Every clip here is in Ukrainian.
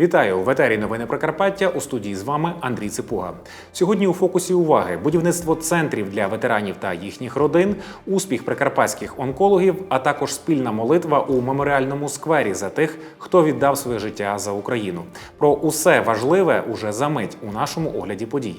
Вітаю в етері Новини Прикарпаття. У студії з вами Андрій Ципуга. Сьогодні у фокусі уваги будівництво центрів для ветеранів та їхніх родин, успіх прикарпатських онкологів, а також спільна молитва у меморіальному сквері за тих, хто віддав своє життя за Україну. Про усе важливе уже за мить у нашому огляді подій.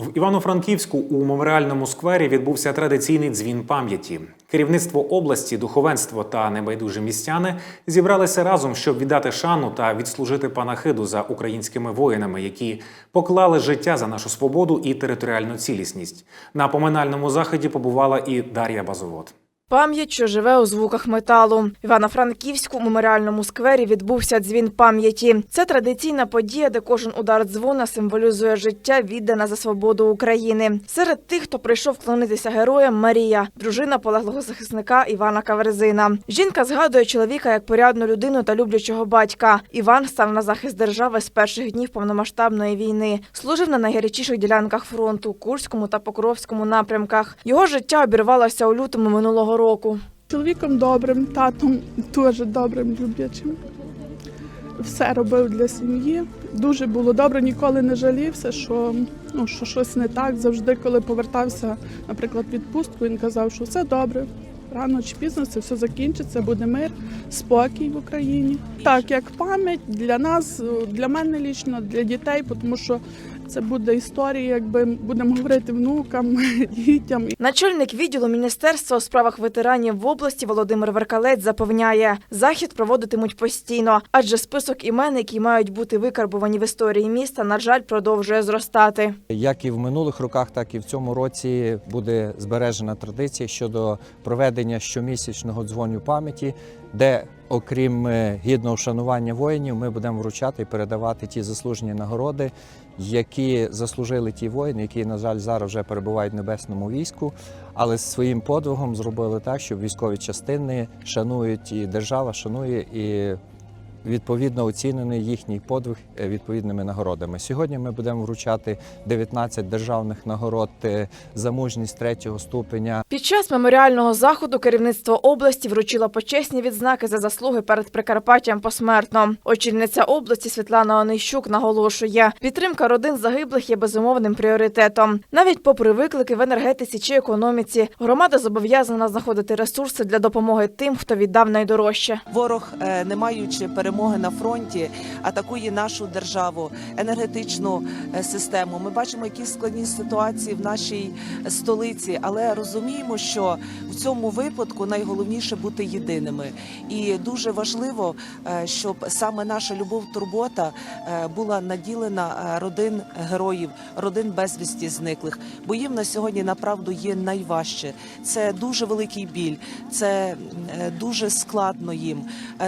В Івано-Франківську у меморіальному сквері відбувся традиційний дзвін пам'яті. Керівництво області, духовенство та небайдужі містяни зібралися разом, щоб віддати шану та відслужити панахиду за українськими воїнами, які поклали життя за нашу свободу і територіальну цілісність. На поминальному заході побувала і Дар'я Базовод. Пам'ять, що живе у звуках металу. Івано-Франківську у меморіальному сквері відбувся дзвін пам'яті. Це традиційна подія, де кожен удар дзвона символізує життя, віддане за свободу України. Серед тих, хто прийшов вклонитися героям, Марія, дружина полеглого захисника Івана Каверзина. Жінка згадує чоловіка як порядну людину та люблячого батька. Іван став на захист держави з перших днів повномасштабної війни. Служив на найгарячіших ділянках фронту Курському та Покровському напрямках. Його життя обірвалося у лютому минулого року. Чоловіком добрим, татом теж добрим, люблячим. Все робив для сім'ї. Дуже було добре, ніколи не жалівся, що, ну, що щось не так. Завжди, коли повертався, наприклад, відпустку, він казав, що все добре. Рано чи пізно це все закінчиться, буде мир, спокій в Україні. Так, як пам'ять для нас, для мене лічно, для дітей, тому що це буде історія, якби будемо говорити внукам, дітям. Начальник відділу Міністерства у справах ветеранів в області Володимир Веркалець запевняє, захід проводитимуть постійно, адже список імен, які мають бути викарбувані в історії міста, на жаль, продовжує зростати. Як і в минулих роках, так і в цьому році буде збережена традиція щодо проведення щомісячного дзвоню пам'яті, де, окрім е, гідного вшанування воїнів, ми будемо вручати і передавати ті заслужені нагороди, які заслужили ті воїни, які, на жаль, зараз вже перебувають в небесному війську, але своїм подвигом зробили так, щоб військові частини шанують і держава шанує і. Відповідно оцінений їхній подвиг е, відповідними нагородами. Сьогодні ми будемо вручати 19 державних нагород е, за мужність третього ступеня. Під час меморіального заходу керівництво області вручило почесні відзнаки за заслуги перед Прикарпаттям посмертно. Очільниця області Світлана Онищук наголошує, підтримка родин загиблих є безумовним пріоритетом. Навіть попри виклики в енергетиці чи економіці, громада зобов'язана знаходити ресурси для допомоги тим, хто віддав найдорожче. Ворог, е, не маючи перемоги на фронті, атакує нашу державу, енергетичну е, систему. Ми бачимо, які складні ситуації в нашій столиці, але розуміємо, що в цьому випадку найголовніше бути єдиними. І дуже важливо, е, щоб саме наша любов, турбота е, була наділена родин героїв, родин безвісті зниклих. Бо їм на сьогодні направду є найважче. Це дуже великий біль, це дуже складно їм.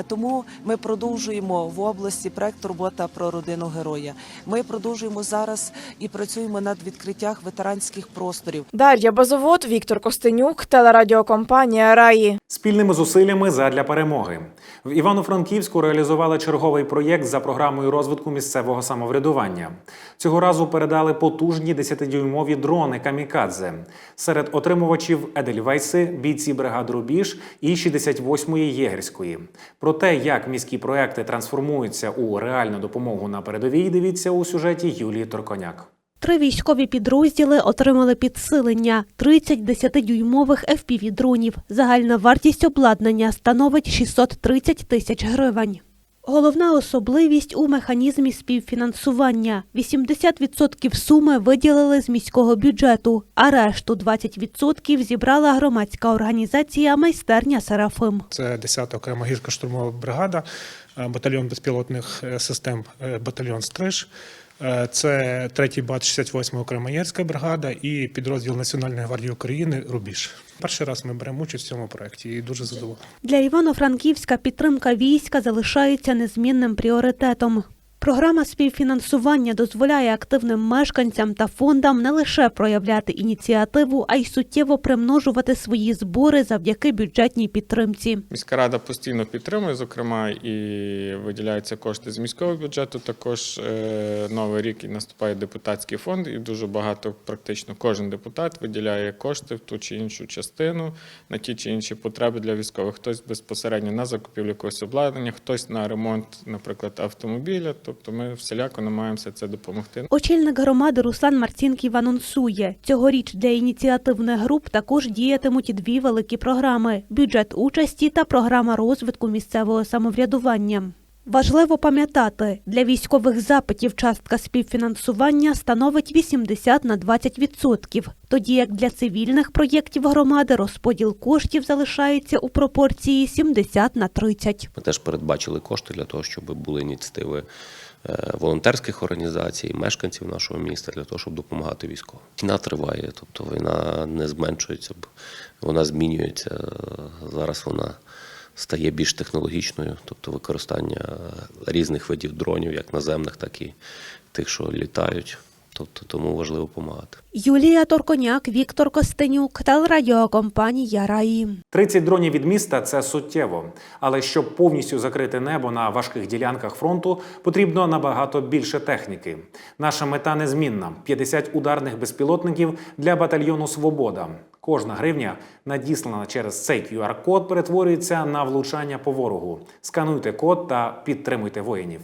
Тому ми продовжуємо в області проект Турбота про родину героя. Ми продовжуємо зараз і працюємо над відкриттях ветеранських просторів. Дар'я Базовод, Віктор Костенюк, телерадіокомпанія Раї. Спільними зусиллями задля перемоги в Івано-Франківську реалізували черговий проєкт за програмою розвитку місцевого самоврядування. Цього разу передали потужні 10-дюймові дрони камікадзе. Серед отримувачів Едельвейси, бійці бригади Рубіж і 68-ї єгерської. Про те, як міські проекти трансформуються у реальну допомогу на передовій, дивіться у сюжеті Юлії Торконяк. Три військові підрозділи отримали підсилення 30 10-дюймових FPV-дронів. Загальна вартість обладнання становить 630 тисяч гривень. Головна особливість у механізмі співфінансування. 80% суми виділили з міського бюджету, а решту 20% зібрала громадська організація «Майстерня Серафим». Це 10-та окрема гірсько-штурмова бригада, батальйон безпілотних е, систем, е, батальйон Стриж. Е, Це третій бат 68 окрема Кремаєрська бригада і підрозділ Національної гвардії України Рубіж. Перший раз ми беремо участь в цьому проєкті і дуже задоволені. Для Івано-Франківська підтримка війська залишається незмінним пріоритетом. Програма співфінансування дозволяє активним мешканцям та фондам не лише проявляти ініціативу, а й суттєво примножувати свої збори завдяки бюджетній підтримці. Міська рада постійно підтримує, зокрема, і виділяються кошти з міського бюджету. Також е, новий рік і наступає депутатський фонд, і дуже багато, практично кожен депутат виділяє кошти в ту чи іншу частину на ті чи інші потреби для військових. Хтось безпосередньо на закупівлю якогось обладнання, хтось на ремонт, наприклад, автомобіля. Тобто ми всіляко намагаємося це допомогти. Очільник громади Руслан Марцінків анонсує, цьогоріч для ініціативних груп також діятимуть дві великі програми: бюджет участі та програма розвитку місцевого самоврядування. Важливо пам'ятати, для військових запитів частка співфінансування становить 80 на 20%, тоді як для цивільних проєктів громади розподіл коштів залишається у пропорції 70 на 30. Ми теж передбачили кошти для того, щоб були ініціативи волонтерських організацій, мешканців нашого міста для того, щоб допомагати військовим. Війна триває, тобто війна не зменшується, вона змінюється. Зараз вона стає більш технологічною, тобто використання різних видів дронів, як наземних, так і тих, що літають. Тобто тому важливо допомагати. Юлія Торконяк, Віктор Костенюк, телерадіокомпанія Раї. 30 дронів від міста це суттєво. Але щоб повністю закрити небо на важких ділянках фронту, потрібно набагато більше техніки. Наша мета незмінна: 50 ударних безпілотників для батальйону Свобода. Кожна гривня, надіслана через цей QR-код, перетворюється на влучання по ворогу. Скануйте код та підтримуйте воїнів.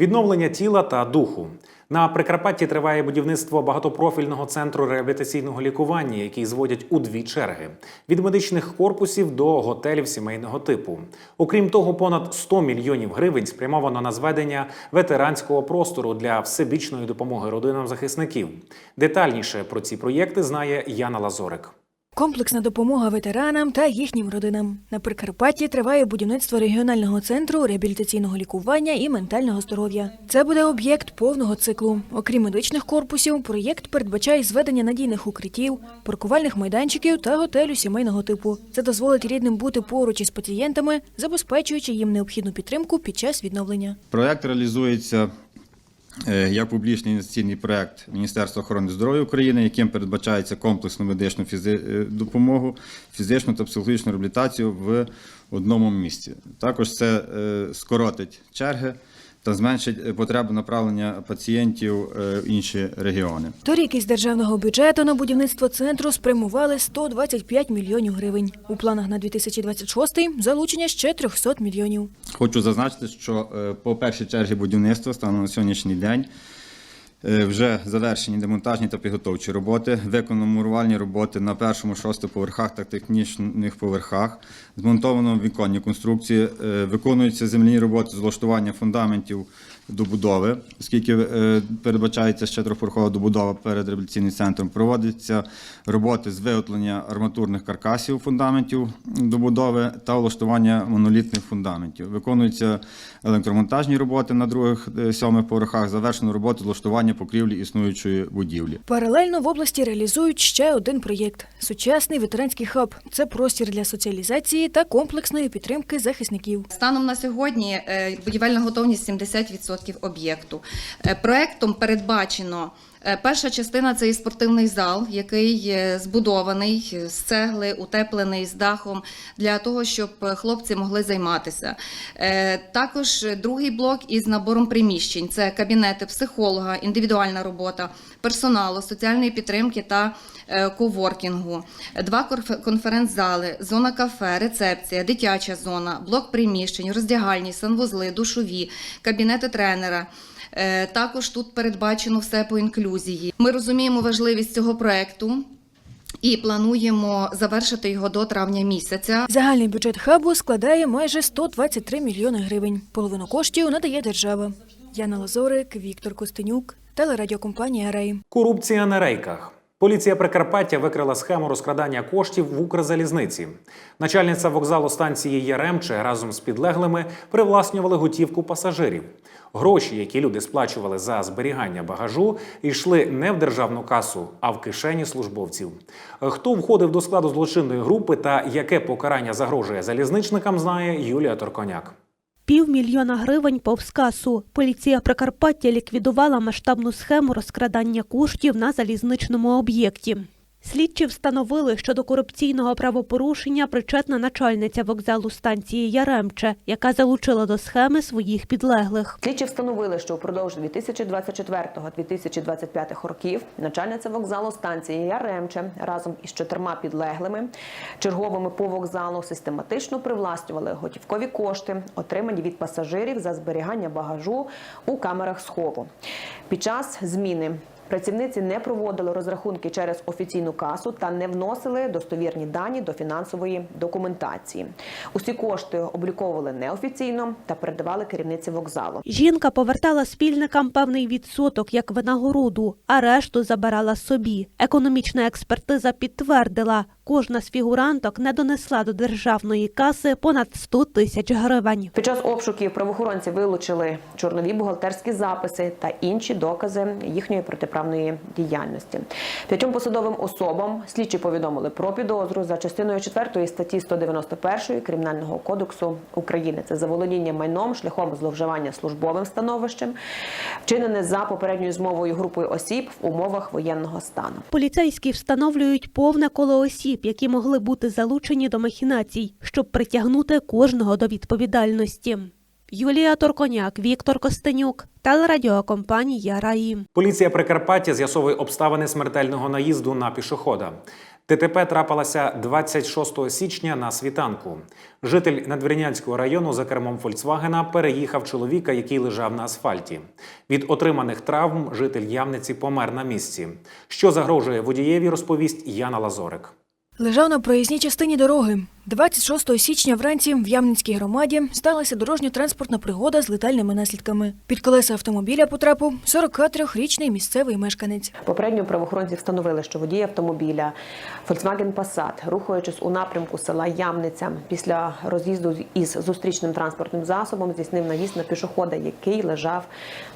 Відновлення тіла та духу на Прикарпатті триває будівництво багатопрофільного центру реабілітаційного лікування, який зводять у дві черги: від медичних корпусів до готелів сімейного типу. Окрім того, понад 100 мільйонів гривень спрямовано на зведення ветеранського простору для всебічної допомоги родинам захисників. Детальніше про ці проєкти знає Яна Лазорик. Комплексна допомога ветеранам та їхнім родинам. На Прикарпатті триває будівництво регіонального центру реабілітаційного лікування і ментального здоров'я. Це буде об'єкт повного циклу. Окрім медичних корпусів, проєкт передбачає зведення надійних укриттів, паркувальних майданчиків та готелю сімейного типу. Це дозволить рідним бути поруч із пацієнтами, забезпечуючи їм необхідну підтримку під час відновлення. Проект реалізується як публічний інвестиційний проект Міністерства охорони здоров'я України, яким передбачається комплексну медичну е, допомогу, фізичну та психологічну реабілітацію в одному місці. Також це е, скоротить черги та зменшить е, потребу направлення пацієнтів е, в інші регіони. Торік із державного бюджету на будівництво центру спрямували 125 мільйонів гривень. У планах на 2026 залучення ще 300 мільйонів. Хочу зазначити, що е, по першій черзі будівництва станом на сьогоднішній день вже завершені демонтажні та підготовчі роботи, виконано мурувальні роботи на першому, шостому поверхах та технічних поверхах, змонтовано віконні конструкції, е, виконуються земляні роботи з влаштування фундаментів добудови, оскільки е, передбачається ще трьохпорохова добудова перед реабілітаційним центром. Проводяться роботи з виготовлення арматурних каркасів фундаментів добудови та влаштування монолітних фундаментів. Виконуються електромонтажні роботи на других е, сьомих поверхах. Завершено роботу з влаштування покрівлі існуючої будівлі. Паралельно в області реалізують ще один проєкт сучасний ветеранський хаб. Це простір для соціалізації та комплексної підтримки захисників. Станом на сьогодні е, будівельна готовність 70% об'єкту. Е, Проектом передбачено. Е, Перша частина це і спортивний зал, який е, збудований з цегли, утеплений з дахом для того, щоб е, хлопці могли займатися. Також другий блок із набором приміщень: це кабінети психолога, індивідуальна робота, персоналу, соціальної підтримки та коворкінгу, два конференц-зали, зона кафе, рецепція, дитяча зона, блок приміщень, роздягальні, санвузли, душові, кабінети тренера. Е, Також тут передбачено все по інклюзії. Ми розуміємо важливість цього проекту і плануємо завершити його до травня місяця. Загальний бюджет хабу складає майже 123 мільйони гривень. Половину коштів надає держава. Яна Лазорик, Віктор Костенюк, телерадіокомпанія Рей. Корупція на рейках. Поліція Прикарпаття викрила схему розкрадання коштів в Укрзалізниці. Начальниця вокзалу станції Яремче разом з підлеглими привласнювали готівку пасажирів. Гроші, які люди сплачували за зберігання багажу, йшли не в державну касу, а в кишені службовців. Хто входив до складу злочинної групи та яке покарання загрожує залізничникам, знає Юлія Торконяк. Півмільйона гривень повз касу. Поліція Прикарпаття ліквідувала масштабну схему розкрадання коштів на залізничному об'єкті. Слідчі встановили, що до корупційного правопорушення причетна начальниця вокзалу станції Яремче, яка залучила до схеми своїх підлеглих. Слідчі встановили, що впродовж 2024-2025 років начальниця вокзалу станції Яремче разом із чотирма підлеглими черговими по вокзалу систематично привласнювали готівкові кошти, отримані від пасажирів за зберігання багажу у камерах схову. Під час зміни Працівниці не проводили розрахунки через офіційну касу та не вносили достовірні дані до фінансової документації. Усі кошти обліковували неофіційно та передавали керівниці вокзалу. Жінка повертала спільникам певний відсоток як винагороду, а решту забирала собі. Економічна експертиза підтвердила, кожна з фігуранток не донесла до державної каси понад 100 тисяч гривень. Під час обшуків правоохоронці вилучили чорнові бухгалтерські записи та інші докази їхньої протиправної діяльності. П'ятьом посадовим особам слідчі повідомили про підозру за частиною 4 статті 191 Кримінального кодексу України. Це заволодіння майном шляхом зловживання службовим становищем, вчинене за попередньою змовою групою осіб в умовах воєнного стану. Поліцейські встановлюють повне коло осіб, які могли бути залучені до махінацій, щоб притягнути кожного до відповідальності. Юлія Торконяк, Віктор Костенюк, телерадіокомпанія Раї. Поліція Прикарпаття з'ясовує обставини смертельного наїзду на пішохода. ТТП трапилася 26 січня на світанку. Житель Надвірнянського району за кермом Фольксвагена переїхав чоловіка, який лежав на асфальті. Від отриманих травм житель Явниці помер на місці. Що загрожує водієві, розповість Яна Лазорик. Лежав на проїзній частині дороги. 26 січня вранці в Ямницькій громаді сталася дорожньо-транспортна пригода з летальними наслідками. Під колеса автомобіля потрапив 43-річний місцевий мешканець. Попередньо правоохоронці встановили, що водій автомобіля Volkswagen Passat, рухаючись у напрямку села Ямниця, після роз'їзду із зустрічним транспортним засобом здійснив наїзд на пішохода, який лежав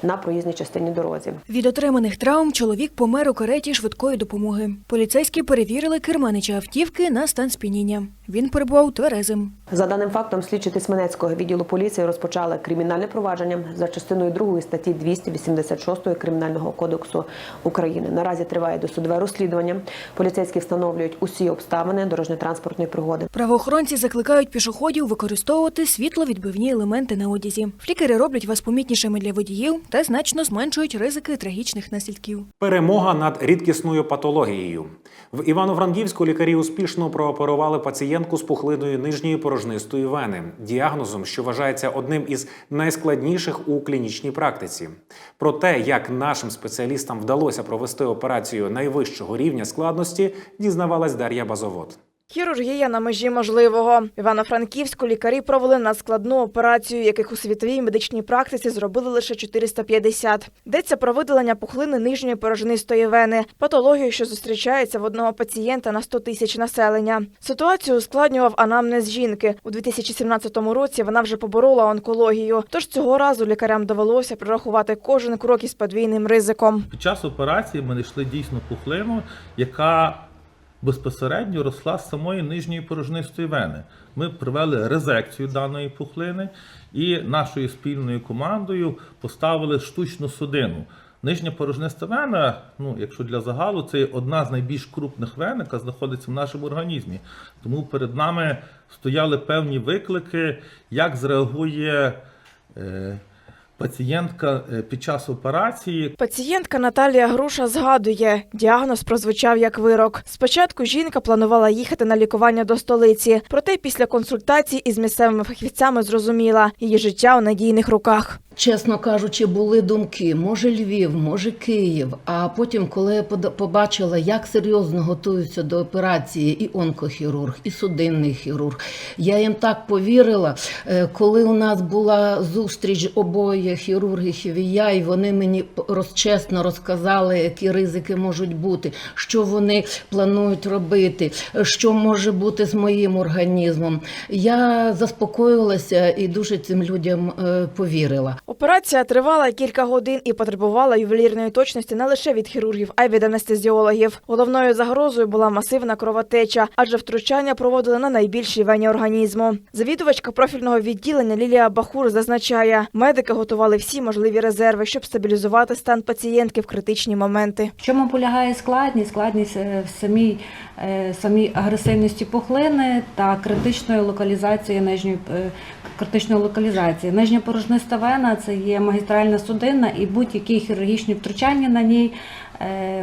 на проїзній частині дорозі. Від отриманих травм чоловік помер у кареті швидкої допомоги. Поліцейські перевірили керманича автівки на стан сп'яніння. Він перебував тверезим. За даним фактом, слідчі Тисменецького відділу поліції розпочали кримінальне провадження за частиною 2 статті 286 Кримінального кодексу України. Наразі триває досудове розслідування. Поліцейські встановлюють усі обставини дорожньо-транспортної пригоди. Правоохоронці закликають пішоходів використовувати світловідбивні елементи на одязі. Флікери роблять вас помітнішими для водіїв та значно зменшують ризики трагічних наслідків. Перемога над рідкісною патологією. В Івано-Франківську лікарі успішно прооперували пацієнтку з пухлиною нижньої порожнистої вени, діагнозом, що вважається одним із найскладніших у клінічній практиці. Про те, як нашим спеціалістам вдалося провести операцію найвищого рівня складності, дізнавалась Дар'я Базовод. Хірургія на межі можливого. Івано-Франківську лікарі провели надскладну операцію, яких у світовій медичній практиці зробили лише 450. Йдеться про видалення пухлини нижньої порожнистої вени, патологію, що зустрічається в одного пацієнта на 100 тисяч населення. Ситуацію ускладнював анамнез жінки. У 2017 році вона вже поборола онкологію. Тож цього разу лікарям довелося прорахувати кожен крок із подвійним ризиком. Під час операції ми знайшли дійсно пухлину, яка безпосередньо росла з самої нижньої порожнистої вени. Ми провели резекцію даної пухлини і нашою спільною командою поставили штучну судину. Нижня порожниста вена, ну якщо для загалу, це одна з найбільш крупних вен, яка знаходиться в нашому організмі. Тому перед нами стояли певні виклики, як зреагує. Е, Пацієнтка е, під час операції Пацієнтка Наталія Груша згадує, діагноз прозвучав як вирок. Спочатку жінка планувала їхати на лікування до столиці, проте після консультацій із місцевими фахівцями зрозуміла, її життя у надійних руках. Чесно кажучи, були думки, може Львів, може Київ. А потім, коли я пода- побачила, як серйозно готуються до операції і онкохірург, і судинний хірург, я їм так повірила. Е, Коли у нас була зустріч обоє хірургів і я, і вони мені розчесно розказали, які ризики можуть бути, що вони планують робити, що може бути з моїм організмом. Я заспокоїлася і дуже цим людям е, повірила. Операція тривала кілька годин і потребувала ювелірної точності не лише від хірургів, а й від анестезіологів. Головною загрозою була масивна кровотеча, адже втручання проводили на найбільшій вені організму. Завідувачка профільного відділення Лілія Бахур зазначає, медики готували всі можливі резерви, щоб стабілізувати стан пацієнтки в критичні моменти. В чому полягає складність? Складність е, в самій, е, самій агресивності пухлини та критичної локалізації нижньої е, критичної локалізації. Нижня порожниста вена це є магістральна судина, і будь-які хірургічні втручання на ній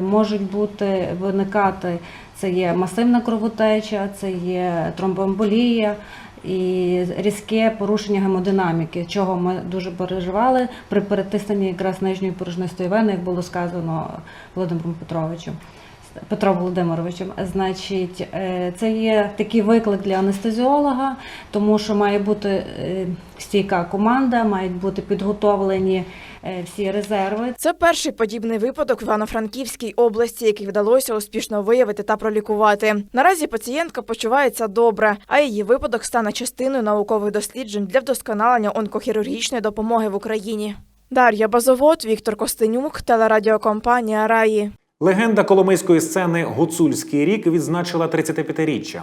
можуть бути виникати. Це є масивна кровотеча, це є тромбоемболія і різке порушення гемодинаміки, чого ми дуже переживали при перетисненні якраз нижньої порожнистої вени, як було сказано Володимиром Петровичем. Петро Володимировичем, значить, е, це є такий виклик для анестезіолога, тому що має бути е, стійка команда, мають бути підготовлені е, всі резерви. Це перший подібний випадок в Івано-Франківській області, який вдалося успішно виявити та пролікувати. Наразі пацієнтка почувається добре, а її випадок стане частиною наукових досліджень для вдосконалення онкохірургічної допомоги в Україні. Дар'я Базовод, Віктор Костенюк, телерадіокомпанія Раї. Легенда коломийської сцени Гуцульський рік відзначила 35-річчя.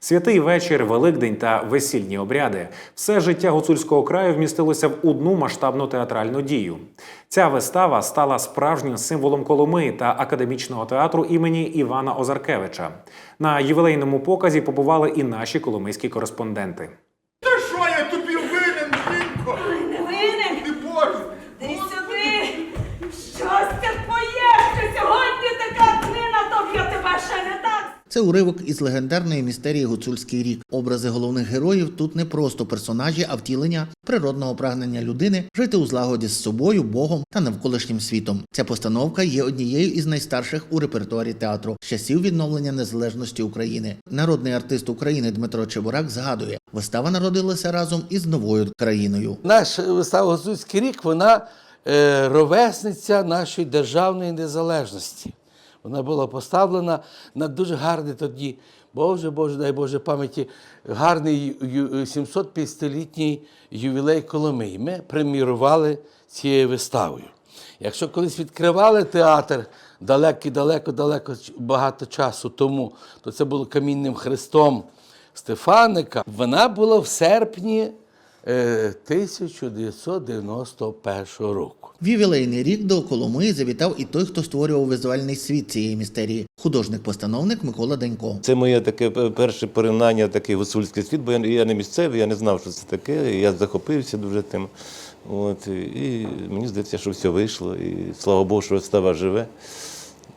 Святий вечір, Великдень та весільні обряди. Все життя гуцульського краю вмістилося в одну масштабну театральну дію. Ця вистава стала справжнім символом Коломиї та академічного театру імені Івана Озаркевича. На ювілейному показі побували і наші коломийські кореспонденти. Це уривок із легендарної містерії Гуцульський рік. Образи головних героїв тут не просто персонажі, а втілення природного прагнення людини жити у злагоді з собою, Богом та навколишнім світом. Ця постановка є однією із найстарших у репертуарі театру з часів відновлення незалежності України. Народний артист України Дмитро Чебурак згадує, вистава народилася разом із новою країною. Наша вистава Гуцульський рік вона е, ровесниця нашої державної незалежності. Вона була поставлена на дуже гарний тоді, Боже, Боже, дай Боже пам'яті, гарний ю- 750-літній ювілей Коломиї. Ми премірували цією виставою. Якщо колись відкривали театр далеко, далеко, далеко багато часу тому, то це було камінним хрестом Стефаника. Вона була в серпні 1991 року. В ювілейний рік до Коломиї завітав і той, хто створював візуальний світ цієї містерії художник-постановник Микола Данько. Це моє таке перше поринання, такий гуцульський світ, бо я, я не місцевий, я не знав, що це таке. Я захопився дуже тим. От, і, і мені здається, що все вийшло. І слава Богу, що вистава живе.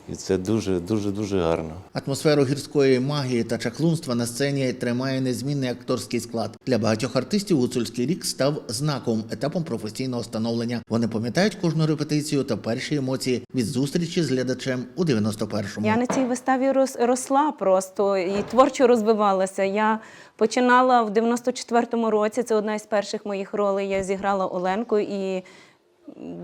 І це дуже, дуже, дуже гарно. Атмосферу гірської магії та чаклунства на сцені тримає незмінний акторський склад. Для багатьох артистів гуцульський рік став знаком, етапом професійного становлення. Вони пам'ятають кожну репетицію та перші емоції від зустрічі з глядачем у 91-му. Я на цій виставі рос- росла просто і творчо розвивалася. Я починала в 94-му році. Це одна із перших моїх ролей. Я зіграла Оленку і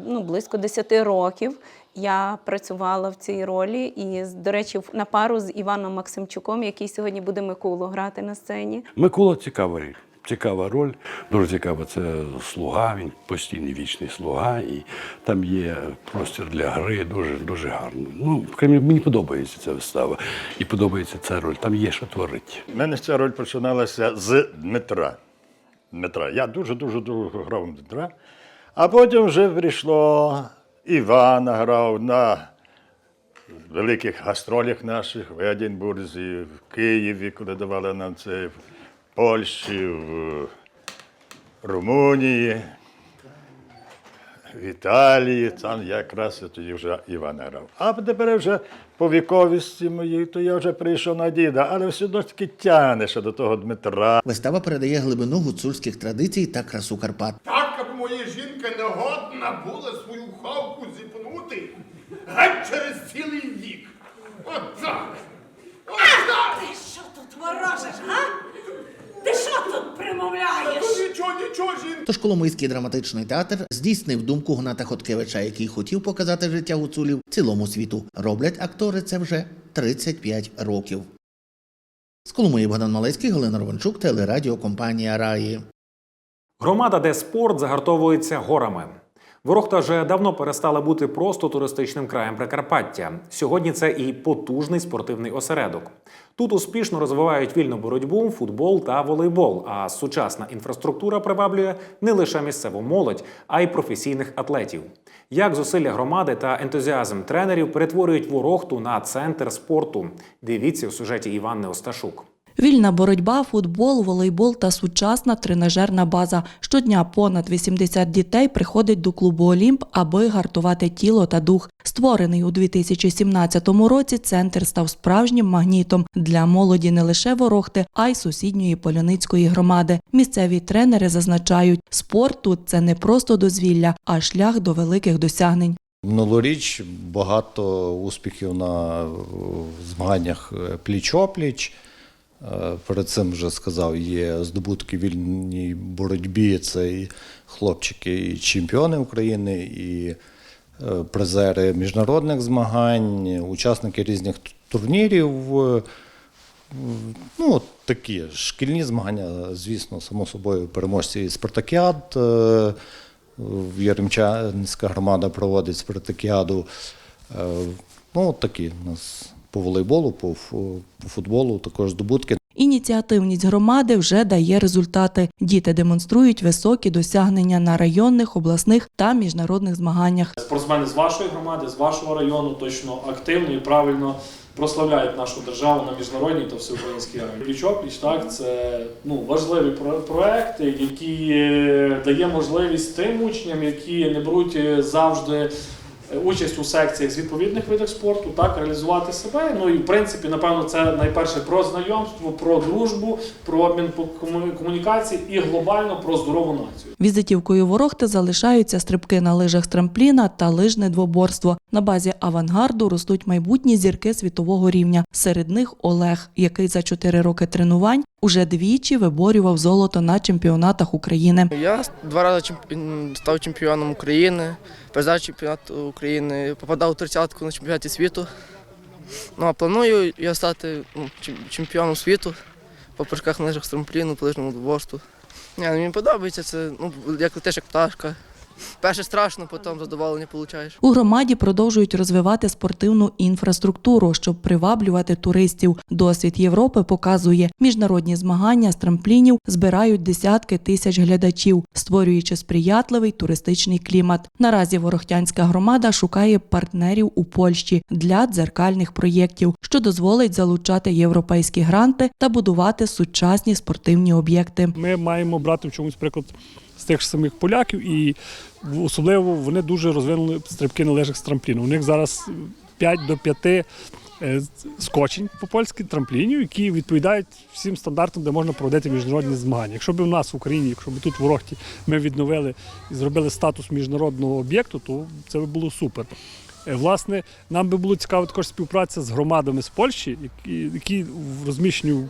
ну, близько 10 років. Я працювала в цій ролі і, до речі, в- на пару з Іваном Максимчуком, який сьогодні буде Миколу грати на сцені. Микола цікава роль. Цікава роль, дуже цікава. Це слуга, він постійний вічний слуга, і там є простір для гри, дуже дуже гарно. Ну, крім мені подобається ця вистава, і подобається ця роль. Там є що творити. У мене ця роль починалася з Дмитра. Дмитра. Я дуже-дуже довго грав Дмитра. А потім вже прийшло Івана грав на великих гастролях наших в Едінбурзі, в Києві, коли давали нам це, в Польщі, в Румунії, в Італії. Там якраз я тоді вже Івана грав. А тепер вже по віковісті моїй, то я вже прийшов на діда, але все одно таки тягне ще до того Дмитра. Вистава передає глибину гуцульських традицій та красу Карпат. Так, як моя жінка не годна була свою хавку геть через цілий вік. От так. От так. Ти що тут ворожиш, га? Ти що тут примовляєш? Нічого, нічого, жінка. Тож Коломийський драматичний театр здійснив думку Гната Хоткевича, який хотів показати життя гуцулів цілому світу. Роблять актори це вже 35 років. З Коломиї Богдан Малецький, Галина Ровенчук, телерадіокомпанія Раї. Громада, де спорт загартовується горами. Ворохта вже давно перестала бути просто туристичним краєм Прикарпаття. Сьогодні це і потужний спортивний осередок. Тут успішно розвивають вільну боротьбу, футбол та волейбол. А сучасна інфраструктура приваблює не лише місцеву молодь, а й професійних атлетів. Як зусилля громади та ентузіазм тренерів перетворюють Ворохту на центр спорту? Дивіться у сюжеті Іванни Осташук. Вільна боротьба, футбол, волейбол та сучасна тренажерна база. Щодня понад 80 дітей приходять до клубу Олімп, аби гартувати тіло та дух. Створений у 2017 році, центр став справжнім магнітом для молоді не лише Ворохти, а й сусідньої Поляницької громади. Місцеві тренери зазначають, спорт тут це не просто дозвілля, а шлях до великих досягнень. Минулоріч багато успіхів на е, змаганнях е, пліч-опліч. Е, Перед цим вже сказав, є здобутки в вільній боротьбі. Це і хлопчики, і чемпіони України, і е, призери міжнародних змагань, учасники різних турнірів. Е, Ну, такі шкільні змагання, звісно, само собою, переможці спартакіад. е, Яремчанська громада проводить спартакіаду. Е, Ну, такі у нас по волейболу, по, по футболу також здобутки. Ініціативність громади вже дає результати. Діти демонструють високі досягнення на районних, обласних та міжнародних змаганнях. Спортсмени з вашої громади, з вашого району точно активно і правильно прославляють нашу державу на міжнародній та всеукраїнській арені. Пліч-опліч, так, це ну, важливі про- проекти, які е, дає можливість тим учням, які не беруть е, завжди участь у секціях з відповідних видів спорту, так, реалізувати себе. Ну і в принципі, напевно, це найперше про знайомство, про дружбу, про обмін по- комунікації і глобально про здорову націю. Візитівкою ворогти залишаються стрибки на лижах з трампліна та лижне двоборство. На базі авангарду ростуть майбутні зірки світового рівня. Серед них Олег, який за чотири роки тренувань уже двічі виборював золото на чемпіонатах України. Я два рази чемпі- став чемпіоном України, призер чемпіонату України, попадав у тридцятку на чемпіонаті світу. Ну а планую я стати ну, чемпіоном світу по прыжках на лижах з трампліну, по лижному двоборству. Ну, мені подобається це, ну, як летиш як пташка. Перше страшно, потім задоволення отримуєш. У громаді продовжують розвивати спортивну інфраструктуру, щоб приваблювати туристів. Досвід Європи показує, міжнародні змагання з трамплінів збирають десятки тисяч глядачів, створюючи сприятливий туристичний клімат. Наразі Ворохтянська громада шукає партнерів у Польщі для дзеркальних проєктів, що дозволить залучати європейські гранти та будувати сучасні спортивні об'єкти. Ми маємо брати в чомусь приклад з тих ж самих поляків, і особливо вони дуже розвинули стрибки на лижах з трампліну. У них зараз 5 до 5 е, скочень по польськи трамплінів, які відповідають всім стандартам, де можна проводити міжнародні змагання. Якщо б у нас в Україні, якщо б тут в Орохті ми відновили і зробили статус міжнародного об'єкту, то це б було супер. Е, Власне, нам би було цікаво також співпраця з громадами з Польщі, які, які розміщені в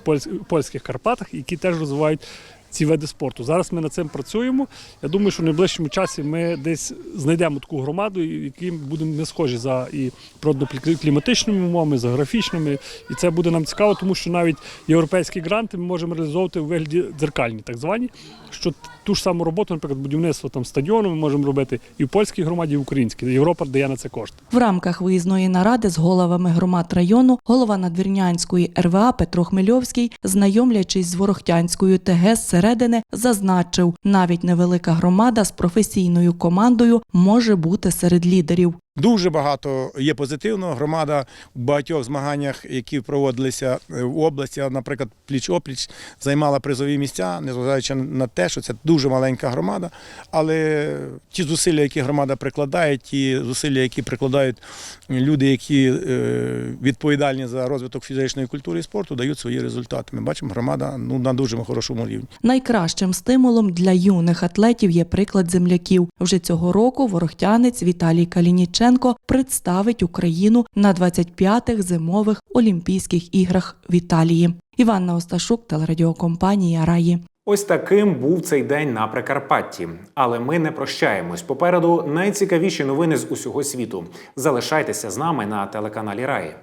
польських Карпатах, які теж розвивають ці види спорту. Зараз ми над цим працюємо. Я думаю, що в найближчому часі ми десь знайдемо таку громаду, які будемо не схожі за і природно-кліматичними умовами, за графічними. І це буде нам цікаво, тому що навіть європейські гранти ми можемо реалізовувати у вигляді дзеркальні, так звані. Що ту ж саму роботу, наприклад, будівництво там стадіону ми можемо робити і в польській громаді, і в українській. Європа дає на це кошти. В рамках виїзної наради з головами громад району голова Надвірнянської РВА Петро Хмельовський, знайомлячись з Ворохтянською ТГ зсередини, зазначив, навіть невелика громада з професійною командою може бути серед лідерів. Дуже багато є позитивного. Громада в багатьох змаганнях, які проводилися е, в області, наприклад, пліч-опліч, займала призові місця, незважаючи на те, що це дуже маленька громада. Але ті зусилля, які громада прикладає, ті зусилля, які прикладають люди, які е, відповідальні за розвиток фізичної культури і спорту, дають свої результати. Ми бачимо, громада ну, на дуже хорошому рівні. Найкращим стимулом для юних атлетів є приклад земляків. Вже цього року ворохтянець Віталій Калініченко представить Україну на 25-х зимових Олімпійських іграх в Італії. Іванна Осташук, телерадіокомпанія Раї. Ось таким був цей день на Прикарпатті. Але ми не прощаємось. Попереду найцікавіші новини з усього світу. Залишайтеся з нами на телеканалі Раї.